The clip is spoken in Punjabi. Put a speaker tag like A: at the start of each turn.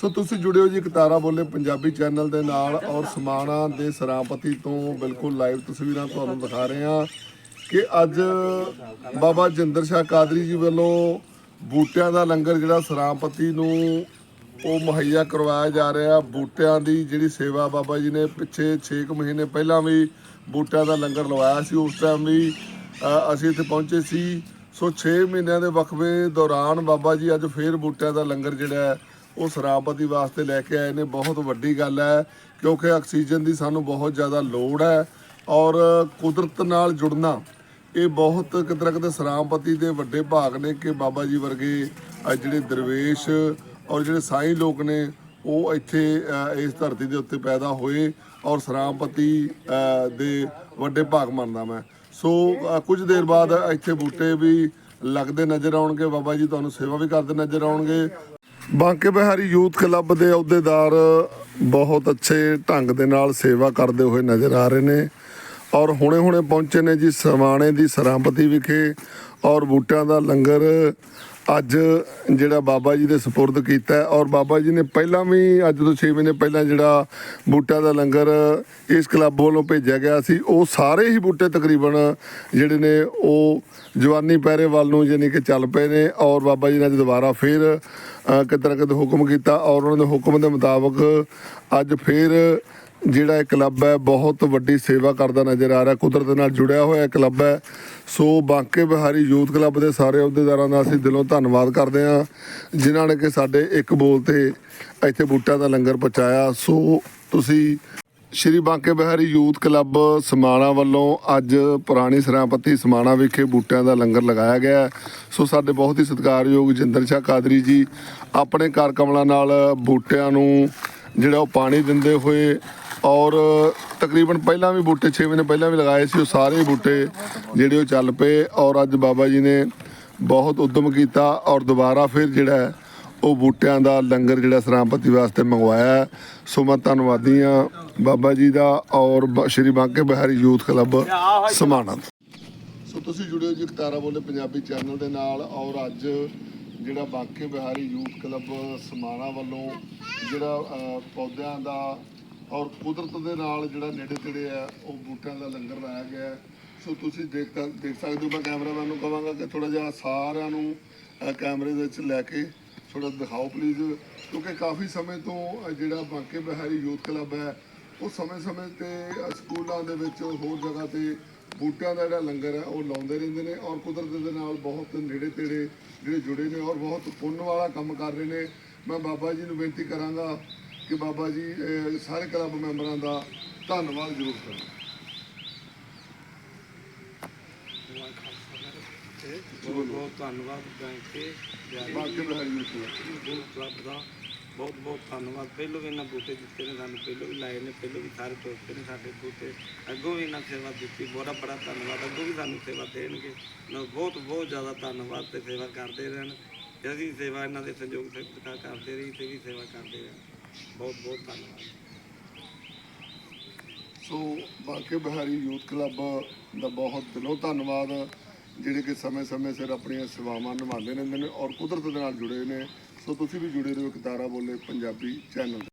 A: ਸੋ ਤੁਸੀਂ ਜੁੜਿਓ ਜੀ ਕਤਾਰਾ ਬੋਲੇ ਪੰਜਾਬੀ ਚੈਨਲ ਦੇ ਨਾਲ ਔਰ ਸਮਾਣਾ ਦੇ ਸਰਾਪਤੀ ਤੋਂ ਬਿਲਕੁਲ ਲਾਈਵ ਤਸਵੀਰਾਂ ਤੁਹਾਨੂੰ ਦਿਖਾ ਰਹੇ ਹਾਂ ਕਿ ਅੱਜ ਬਾਬਾ ਜਿੰਦਰ ਸ਼ਾਹ ਕਾਦਰੀ ਜੀ ਵੱਲੋਂ ਬੂਟਿਆਂ ਦਾ ਲੰਗਰ ਜਿਹੜਾ ਸਰਾਪਤੀ ਨੂੰ ਉਹ ਮੁਹੱਈਆ ਕਰਵਾਇਆ ਜਾ ਰਿਹਾ। ਬੂਟਿਆਂ ਦੀ ਜਿਹੜੀ ਸੇਵਾ ਬਾਬਾ ਜੀ ਨੇ ਪਿੱਛੇ 6 ਮਹੀਨੇ ਪਹਿਲਾਂ ਵੀ ਬੂਟਿਆਂ ਦਾ ਲੰਗਰ ਲਵਾਇਆ ਸੀ। ਉਸ ਟਾਈਮ ਵੀ ਅਸੀਂ ਇੱਥੇ ਪਹੁੰਚੇ ਸੀ। ਸੋ 6 ਮਹੀਨਿਆਂ ਦੇ ਵਕਫੇ ਦੌਰਾਨ ਬਾਬਾ ਜੀ ਅੱਜ ਫੇਰ ਬੂਟਿਆਂ ਦਾ ਲੰਗਰ ਜਿਹੜਾ ਉਹ ਸਰਾਪਤੀ ਵਾਸਤੇ ਲੈ ਕੇ ਆਏ ਨੇ, ਬਹੁਤ ਵੱਡੀ ਗੱਲ ਹੈ, ਕਿਉਂਕਿ ਆਕਸੀਜਨ ਦੀ ਸਾਨੂੰ ਬਹੁਤ ਜ਼ਿਆਦਾ ਲੋੜ ਹੈ ਔਰ ਕੁਦਰਤ ਨਾਲ ਜੁੜਨਾ, ਇਹ ਬਹੁਤ ਕਿਤੇ ਕਿਤੇ ਸਰਾਮਪਤੀ ਦੇ ਵੱਡੇ ਭਾਗ ਨੇ ਕਿ ਬਾਬਾ ਜੀ ਵਰਗੇ ਜਿਹੜੇ ਦਰਵੇਸ਼ ਔਰ ਜਿਹੜੇ ਸਾਈਂ ਲੋਕ ਨੇ, ਉਹ ਇੱਥੇ ਇਸ ਧਰਤੀ ਦੇ ਉੱਤੇ ਪੈਦਾ ਹੋਏ ਔਰ ਸਰਾਮਪਤੀ ਦੇ ਵੱਡੇ ਭਾਗ ਮੰਨਦਾ ਮੈਂ। ਸੋ ਕੁਝ ਦੇਰ ਬਾਅਦ ਇੱਥੇ ਬੂਟੇ ਵੀ ਲੱਗਦੇ ਨਜ਼ਰ ਆਉਣਗੇ, ਬਾਬਾ ਜੀ ਤੁਹਾਨੂੰ ਸੇਵਾ ਵੀ ਕਰਦੇ ਨਜ਼ਰ ਆਉਣਗੇ। ਬਾਂਕੇ ਬਿਹਾਰੀ ਯੂਥ ਕਲੱਬ ਦੇ ਅਹੁਦੇਦਾਰ ਬਹੁਤ ਅੱਛੇ ਢੰਗ ਦੇ ਨਾਲ ਸੇਵਾ ਕਰਦੇ ਹੋਏ ਨਜ਼ਰ ਆ ਰਹੇ ਨੇ ਔਰ ਹੁਣੇ-ਹੁਣੇ ਪਹੁੰਚੇ ਨੇ ਜੀ ਸਵਾਣੇ ਦੀ ਸਰਾਂਪਤੀ ਵਿਖੇ ਔਰ ਬੂਟਿਆਂ ਦਾ ਲੰਗਰ ਅੱਜ ਜਿਹੜਾ ਬਾਬਾ ਜੀ ਦੇ ਸਪੁਰਦ ਕੀਤਾ ਔਰ ਬਾਬਾ ਜੀ ਨੇ ਪਹਿਲਾਂ ਵੀ ਅੱਜ ਤੋਂ 6 ਮਹੀਨੇ ਪਹਿਲਾਂ ਜਿਹੜਾ ਬੂਟਿਆਂ ਦਾ ਲੰਗਰ ਇਸ ਕਲੱਬ ਵੱਲੋਂ ਭੇਜਿਆ ਗਿਆ ਸੀ ਉਹ ਸਾਰੇ ਹੀ ਬੂਟੇ ਤਕਰੀਬਨ ਜਿਹੜੇ ਨੇ ਉਹ ਜਵਾਨੀ ਪਹਿਰੇ ਵੱਲ ਨੂੰ ਯਾਨੀ ਕਿ ਚੱਲ ਪਏ ਨੇ ਔਰ ਬਾਬਾ ਜੀ ਨੇ ਅੱਜ ਦੁਬਾਰਾ ਫੇਰ ਅ, ਕਿਤੇ ਨਾ ਕਿਤੇ ਹੁਕਮ ਕੀਤਾ ਔਰ ਉਹਨਾਂ ਦੇ ਹੁਕਮ ਦੇ ਮੁਤਾਬਕ ਅੱਜ ਫੇਰ ਜਿਹੜਾ ਇਹ ਕਲੱਬ ਹੈ, ਬਹੁਤ ਵੱਡੀ ਸੇਵਾ ਕਰਦਾ ਨਜ਼ਰ ਆ ਰਿਹਾ, ਕੁਦਰਤ ਨਾਲ ਜੁੜਿਆ ਹੋਇਆ ਕਲੱਬ ਹੈ। So Banke Bihari youth club ਦੇ ਸਾਰੇ ਅਹੁਦੇਦਾਰਾਂ ਦਾ ਅਸੀਂ ਦਿਲੋਂ ਧੰਨਵਾਦ ਕਰਦੇ ਹਾਂ, ਜਿਨ੍ਹਾਂ ਨੇ ਕਿ ਸਾਡੇ ਇੱਕ ਬੋਲ ਤੇ ਇੱਥੇ ਬੂਟਾ ਦਾ ਲੰਗਰ ਪਹੁੰਚਾਇਆ। ਸੋ ਤੁਸੀਂ ਸ਼੍ਰੀ ਬਾਂਕੇ ਬਿਹਾਰੀ ਯੂਥ ਕਲੱਬ ਸਮਾਣਾ ਵੱਲੋਂ ਅੱਜ ਪੁਰਾਣੀ ਸਰਾਪਤੀ ਸਮਾਣਾ ਵਿਖੇ ਬੂਟਿਆਂ ਦਾ ਲੰਗਰ ਲਗਾਇਆ ਗਿਆ ਸੋ ਸਾਡੇ ਬਹੁਤ ਹੀ ਸਤਿਕਾਰਯੋਗ ਜਿੰਦਰ ਸ਼ਾਹ ਕਾਦਰੀ ਜੀ, ਆਪਣੇ ਘਰ ਕਮਲਾਂ ਨਾਲ ਬੂਟਿਆਂ ਨੂੰ ਜਿਹੜਾ ਉਹ ਪਾਣੀ ਦਿੰਦੇ ਹੋਏ ਔਰ ਤਕਰੀਬਨ ਪਹਿਲਾਂ ਵੀ ਬੂਟੇ 6 ਮਹੀਨੇ ਪਹਿਲਾਂ ਵੀ ਲਗਾਏ ਸੀ, ਉਹ ਸਾਰੇ ਬੂਟੇ ਜਿਹੜੇ ਉਹ ਚੱਲ ਪਏ ਔਰ ਅੱਜ ਬਾਬਾ ਜੀ ਨੇ ਬਹੁਤ ਉਦਮ ਕੀਤਾ ਔਰ ਦੁਬਾਰਾ ਫਿਰ ਜਿਹੜਾ ਉਹ ਬੂਟਿਆਂ ਦਾ ਲੰਗਰ ਜਿਹੜਾ ਸਰਾਮਪਤੀ ਵਾਸਤੇ ਮੰਗਵਾਇਆ ਸੋ ਮੈਂ ਧੰਨਵਾਦੀ ਹਾਂ ਬਾਬਾ ਜੀ ਦਾ ਔਰ ਬ- Shri Banke Bihari youth club Samana so ਤੁਸੀਂ ਜੁੜਿਓ ਜੀ ਕਤਾਰਾ ਬੋਲੇ ਪੰਜਾਬੀ ਚੈਨਲ ਦੇ ਨਾਲ ਔਰ ਅੱਜ ਜਿਹੜਾ ਬਾਂਕੇ ਬਿਹਾਰੀ ਯੂਥ ਕਲੱਬ ਸਮਾਣਾ ਵੱਲੋਂ ਜਿਹੜਾ ਪੌਦਿਆਂ ਦਾ ਔਰ ਕੁਦਰਤ ਦੇ ਨਾਲ ਜਿਹੜਾ ਨੇੜੇ ਤੇੜੇ ਆ, ਉਹ ਬੂਟਿਆਂ ਦਾ ਲੰਗਰ ਲਾਇਆ ਗਿਆ ਸੋ ਤੁਸੀਂ ਦੇਖ ਦੇਖ ਸਕਦੇ ਹੋ, ਮੈਂ ਕੈਮਰਾਮੈਨ ਨੂੰ ਕਹਾਂਗਾ ਕਿ ਥੋੜਾ ਜਿਹਾ ਸਾਰਿਆਂ ਨੂੰ ਕੈਮਰੇ ਦੇ ਵਿੱਚ ਲੈ ਕੇ ਥੋੜਾ ਦਿਖਾਓ ਪਲੀਜ਼ ਕਿਉਂਕਿ ਕਾਫੀ ਸਮੇਂ ਤੋਂ ਜਿਹੜਾ ਬਾਂਕੇ ਬਿਹਾਰੀ ਯੂਥ ਕਲੱਬ ਹੈ, ਉਹ ਸਮੇਂ-ਸਮੇਂ ਤੇ ਸਕੂਲਾਂ ਦੇ ਵਿੱਚ ਹੋਰ ਜਗ੍ਹਾ ਤੇ ਬੂਟਿਆਂ ਦਾ ਜਿਹੜਾ ਲੰਗਰ ਹੈ, ਉਹ ਲਾਉਂਦੇ ਰਹਿੰਦੇ ਨੇ ਔਰ ਕੁਦਰਤ ਦੇ ਨਾਲ ਬਹੁਤ ਨੇੜੇ ਤੇੜੇ ਜਿਹੜੇ ਜੁੜੇ ਨੇ ਔਰ ਬਹੁਤ ਪੁੰਨ ਵਾਲਾ ਕੰਮ ਕਰ ਰਹੇ ਨੇ। ਮੈਂ ਬਾਬਾ ਜੀ ਨੂੰ ਬੇਨਤੀ ਕਰਾਂਗਾ ਕਿ ਬਾਬਾ ਜੀ ਸਾਰੇ ਕਲੱਬ ਮੈਂਬਰਾਂ ਦਾ ਧੰਨਵਾਦ ਜ਼ਰੂਰ ਕਰੋ
B: ਬਹੁਤ ਬਹੁਤ ਧੰਨਵਾਦ ਬੈਂਕ
A: ਬਾਕੀ ਬਿਹਾਰੀ
B: ਬਹੁਤ ਕਲੱਬ ਦਾ ਬਹੁਤ ਬਹੁਤ ਧੰਨਵਾਦ। ਪਹਿਲੋਂ ਵੀ ਇਹਨਾਂ ਬੂਟੇ ਦਿੱਤੇ ਨੇ ਸਾਨੂੰ ਪਹਿਲੋਂ ਵੀ ਲਾਏ ਨੇ ਪਹਿਲੋਂ ਵੀ ਸਾਰੇ ਤੋੜਤੇ ਨੇ ਸਾਡੇ ਬੂਟੇ। ਅੱਗੋਂ ਵੀ ਇਹਨਾਂ ਸੇਵਾ ਦਿੱਤੀ ਬੜਾ ਬੜਾ ਧੰਨਵਾਦ। ਅੱਗੋਂ ਵੀ ਸਾਨੂੰ ਸੇਵਾ ਦੇਣਗੇ। ਨਾ ਬਹੁਤ ਬਹੁਤ ਜ਼ਿਆਦਾ ਧੰਨਵਾਦ ਤੇ ਸੇਵਾ ਕਰਦੇ ਰਹਿਣ। ਤੇ ਅਸੀਂ ਸੇਵਾ ਇਹਨਾਂ ਦੇ ਸੰਯੋਗ ਸਤਿਕਾਰ ਕਰਦੇ ਰਹੀ ਤੇ ਵੀ ਸੇਵਾ ਕਰਦੇ ਰਹਿਣ। ਬਹੁਤ ਬਹੁਤ ਧੰਨਵਾਦ।
A: ਸੋ ਬਾਕੀ ਬਿਹਾਰੀ ਯੂਥ ਕਲੱਬ ਦਾ ਬਹੁਤ ਦਿਲੋਂ ਧੰਨਵਾਦ, ਜਿਹੜੇ ਕਿ ਸਮੇਂ-ਸਮੇਂ ਸਿਰ ਆਪਣੀਆਂ ਸੇਵਾਵਾਂ ਨਿਭਾਉਂਦੇ ਰਹਿੰਦੇ ਨੇ ਔਰ ਕੁਦਰਤ ਦੇ ਨਾਲ ਜੁੜੇ ਨੇ। ਸੋ ਤੁਸੀਂ ਵੀ ਜੁੜੇ ਰਹੋ ਕਤਾਰਾ ਬੋਲੇ ਪੰਜਾਬੀ ਚੈਨਲ